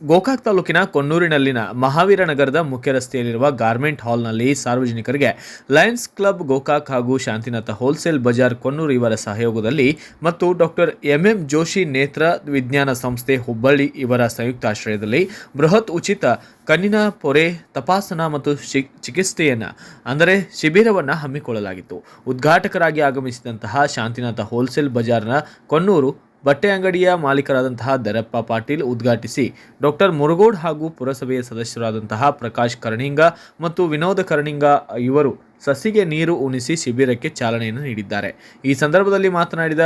ಗೋಕಾಕ್ ತಾಲೂಕಿನ ಕೊನ್ನೂರಿನಲ್ಲಿನ ಮಹಾವೀರ ನಗರದ ಮುಖ್ಯ ರಸ್ತೆಯಲ್ಲಿರುವ ಗಾರ್ಮೆಂಟ್ ಹಾಲ್ನಲ್ಲಿ ಸಾರ್ವಜನಿಕರಿಗೆ ಲಯನ್ಸ್ ಕ್ಲಬ್ ಗೋಕಾಕ್ ಹಾಗೂ ಶಾಂತಿನಾಥ ಹೋಲ್ಸೇಲ್ ಬಜಾರ್ ಕೊನ್ನೂರು ಇವರ ಸಹಯೋಗದಲ್ಲಿ ಮತ್ತು ಡಾಕ್ಟರ್ ಎಂಎಂ ಜೋಶಿ ನೇತ್ರ ವಿಜ್ಞಾನ ಸಂಸ್ಥೆ ಹುಬ್ಬಳ್ಳಿ ಇವರ ಸಂಯುಕ್ತಾಶ್ರಯದಲ್ಲಿ ಬೃಹತ್ ಉಚಿತ ಕಣ್ಣಿನ ಪೊರೆ ತಪಾಸಣಾ ಮತ್ತು ಶಿ- ಚಿಕಿತ್ಸೆಯನ್ನು, ಅಂದರೆ ಶಿಬಿರವನ್ನು ಹಮ್ಮಿಕೊಳ್ಳಲಾಗಿತ್ತು. ಉದ್ಘಾಟಕರಾಗಿ ಆಗಮಿಸಿದಂತಹ ಶಾಂತಿನಾಥ ಹೋಲ್ಸೇಲ್ ಬಜಾರ್ನ ಕೊಣ್ಣೂರು ಬಟ್ಟೆ ಅಂಗಡಿಯ ಮಾಲೀಕರಾದಂತಹ ದರಪ್ಪ ಪಾಟೀಲ್ ಉದ್ಘಾಟಿಸಿ ಡಾಕ್ಟರ್ ಮುರುಗೋಡ್ ಹಾಗೂ ಪುರಸಭೆಯ ಸದಸ್ಯರಾದಂತಹ ಪ್ರಕಾಶ್ ಕರ್ಣಿಂಗ ಮತ್ತು ವಿನೋದ ಕರ್ಣಿಂಗ ಇವರು ಸಸಿಗೆ ನೀರು ಉಣಿಸಿ ಶಿಬಿರಕ್ಕೆ ಚಾಲನೆಯನ್ನು ನೀಡಿದ್ದಾರೆ. ಈ ಸಂದರ್ಭದಲ್ಲಿ ಮಾತನಾಡಿದ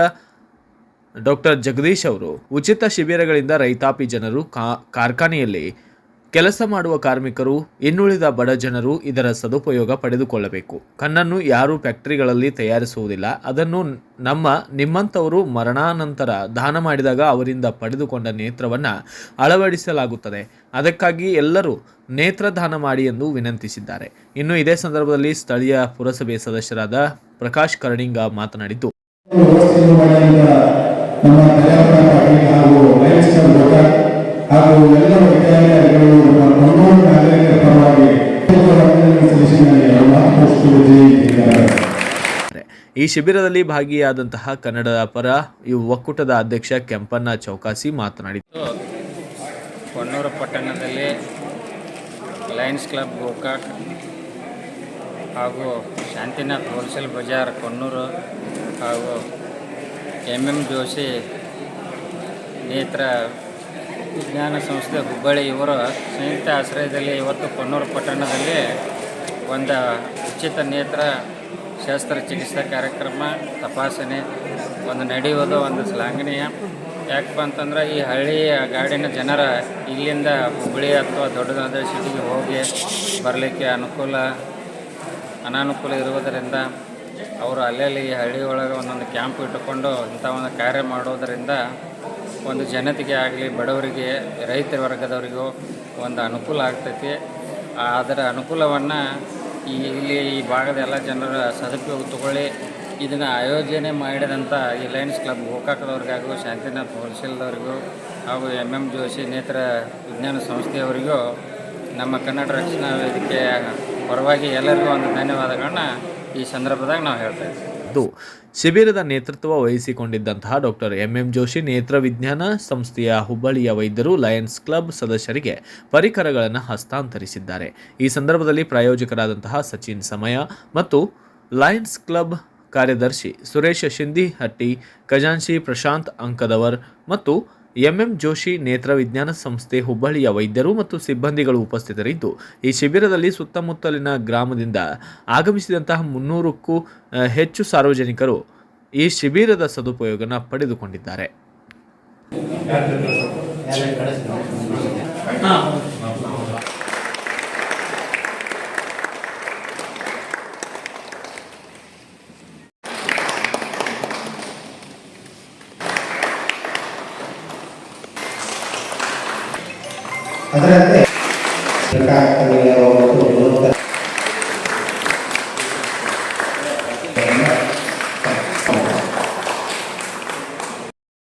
ಡಾಕ್ಟರ್ ಜಗದೀಶ್ ಅವರು, ಉಚಿತ ಶಿಬಿರಗಳಿಂದ ರೈತಾಪಿ ಜನರು ಕಾರ್ಖಾನೆಯಲ್ಲಿ ಕೆಲಸ ಮಾಡುವ ಕಾರ್ಮಿಕರು, ಇನ್ನುಳಿದ ಬಡ ಜನರು ಇದರ ಸದುಪಯೋಗ ಪಡೆದುಕೊಳ್ಳಬೇಕು. ಕಣ್ಣನ್ನು ಯಾರೂ ಫ್ಯಾಕ್ಟರಿಗಳಲ್ಲಿ ತಯಾರಿಸುವುದಿಲ್ಲ. ಅದನ್ನು ನಮ್ಮ ನಿಮ್ಮಂಥವರು ಮರಣಾನಂತರ ದಾನ ಮಾಡಿದಾಗ ಅವರಿಂದ ಪಡೆದುಕೊಂಡ ನೇತ್ರವನ್ನು ಅಳವಡಿಸಲಾಗುತ್ತದೆ. ಅದಕ್ಕಾಗಿ ಎಲ್ಲರೂ ನೇತ್ರದಾನ ಮಾಡಿ ಎಂದು ವಿನಂತಿಸಿದ್ದಾರೆ. ಇನ್ನು ಇದೇ ಸಂದರ್ಭದಲ್ಲಿ ಸ್ಥಳೀಯ ಪುರಸಭೆ ಸದಸ್ಯರಾದ ಪ್ರಕಾಶ್ ಕರ್ಣಿಂಗ ಮಾತನಾಡಿದ್ದು. ಈ ಶಿಬಿರದಲ್ಲಿ ಭಾಗಿಯಾದಂತಹ ಕನ್ನಡ ಪರ ಈ ಒಕ್ಕೂಟದ ಅಧ್ಯಕ್ಷ ಕೆಂಪಣ್ಣ ಚೌಕಾಸಿ ಮಾತನಾಡಿದರು ಕೊಣ್ಣೂರು ಪಟ್ಟಣದಲ್ಲಿ ಲಯನ್ಸ್ ಕ್ಲಬ್, ಗೋಕಾಕ್ ಹಾಗೂ ಶಾಂತಿನಾಥ್ ಹೋಲ್ಸೇಲ್ ಬಜಾರ್ ಕೊನ್ನೂರು ಹಾಗೂ ಎಂ ಎಂ ಜೋಶಿ ನೇತ್ರ ವಿಜ್ಞಾನ ಸಂಸ್ಥೆ ಹುಬ್ಬಳ್ಳಿ ಇವರು ಸಂಯುಕ್ತ ಆಶ್ರಯದಲ್ಲಿ ಇವತ್ತು ಕೊನ್ನೂರು ಪಟ್ಟಣದಲ್ಲಿ ಒಂದು ಉಚಿತ ನೇತ್ರ ಶಸ್ತ್ರಚಿಕಿತ್ಸಾ ಕಾರ್ಯಕ್ರಮ, ತಪಾಸಣೆ, ಒಂದು ನಡೆಯುವುದು, ಒಂದು ಶ್ಲಾಘನೀಯ. ಯಾಕಪ್ಪ ಅಂತಂದ್ರೆ ಈ ಹಳ್ಳಿಯ ಗಾಡಿನ ಜನರ ಇಲ್ಲಿಂದ ಹುಬ್ಬಳ್ಳಿ ಅಥವಾ ದೊಡ್ಡದಾದ ಸಿಟಿಗೆ ಹೋಗಿ ಬರಲಿಕ್ಕೆ ಅನುಕೂಲ, ಅನಾನುಕೂಲ ಇರುವುದರಿಂದ ಅವರು ಅಲ್ಲಲ್ಲಿ ಈ ಹಳ್ಳಿ ಒಳಗೆ ಒಂದೊಂದು ಕ್ಯಾಂಪ್ ಇಟ್ಟುಕೊಂಡು ಇಂಥ ಒಂದು ಕಾರ್ಯ ಮಾಡೋದರಿಂದ ಒಂದು ಜನತೆಗೆ ಆಗಲಿ, ಬಡವರಿಗೆ, ರೈತ ವರ್ಗದವರಿಗೂ ಒಂದು ಅನುಕೂಲ ಆಗ್ತೈತಿ. ಅದರ ಅನುಕೂಲವನ್ನು ಈ ಇಲ್ಲಿ ಈ ಭಾಗದ ಎಲ್ಲ ಜನರ ಸದುಪಯೋಗ ತಗೊಳ್ಳಿ. ಇದನ್ನು ಆಯೋಜನೆ ಮಾಡಿದಂಥ ಈ ಲಯನ್ಸ್ ಕ್ಲಬ್ ಗೋಕಾಕದವ್ರಿಗಾಗೂ, ಶಾಂತಿನಾಥ್ ಹೋಲ್ಸೇಲ್ದವ್ರಿಗೂ, ಹಾಗೂ ಎಂ ಎಂ ಜೋಶಿ ನೇತ್ರ ವಿಜ್ಞಾನ ಸಂಸ್ಥೆಯವರಿಗೂ ನಮ್ಮ ಕನ್ನಡ ರಕ್ಷಣಾ ವೇದಿಕೆಯ ಪರವಾಗಿ ಎಲ್ಲರಿಗೂ ಒಂದು ಧನ್ಯವಾದಗಳನ್ನ ಈ ಸಂದರ್ಭದಾಗ ನಾವು ಹೇಳ್ತಾ ಇದ್ದೀವಿ ಇದು ಶಿಬಿರದ ನೇತೃತ್ವ ವಹಿಸಿಕೊಂಡಿದ್ದಂತಹ ಡಾಕ್ಟರ್ ಎಂ ಎಂ ಜೋಶಿ ನೇತ್ರ ವಿಜ್ಞಾನ ಸಂಸ್ಥೆಯ ಹುಬ್ಬಳ್ಳಿಯ ವೈದ್ಯರು ಲಯನ್ಸ್ ಕ್ಲಬ್ ಸದಸ್ಯರಿಗೆ ಪರಿಕರಗಳನ್ನು ಹಸ್ತಾಂತರಿಸಿದ್ದಾರೆ. ಈ ಸಂದರ್ಭದಲ್ಲಿ ಪ್ರಾಯೋಜಕರಾದಂತಹ ಸಚಿನ್ ಸಮಯ ಮತ್ತು ಲಯನ್ಸ್ ಕ್ಲಬ್ ಕಾರ್ಯದರ್ಶಿ ಸುರೇಶ ಶಿಂದಿಹಟ್ಟಿ ಖಜಾಂಶಿ ಪ್ರಶಾಂತ್ ಅಂಕದವರ್ ಮತ್ತು ಎಂಎಂ ಜೋಶಿ ನೇತ್ರ ವಿಜ್ಞಾನ ಸಂಸ್ಥೆ ಹುಬ್ಬಳ್ಳಿಯ ವೈದ್ಯರು ಮತ್ತು ಸಿಬ್ಬಂದಿಗಳು ಉಪಸ್ಥಿತರಿದ್ದು ಈ ಶಿಬಿರದಲ್ಲಿ ಸುತ್ತಮುತ್ತಲಿನ ಗ್ರಾಮದಿಂದ ಆಗಮಿಸಿದಂತಹ ಮುನ್ನೂರಕ್ಕೂ ಹೆಚ್ಚು ಸಾರ್ವಜನಿಕರು ಈ ಶಿಬಿರದ ಸದುಪಯೋಗನ ಪಡೆದುಕೊಂಡಿದ್ದಾರೆ. ಅದರಂತೆ ವಿನೋದ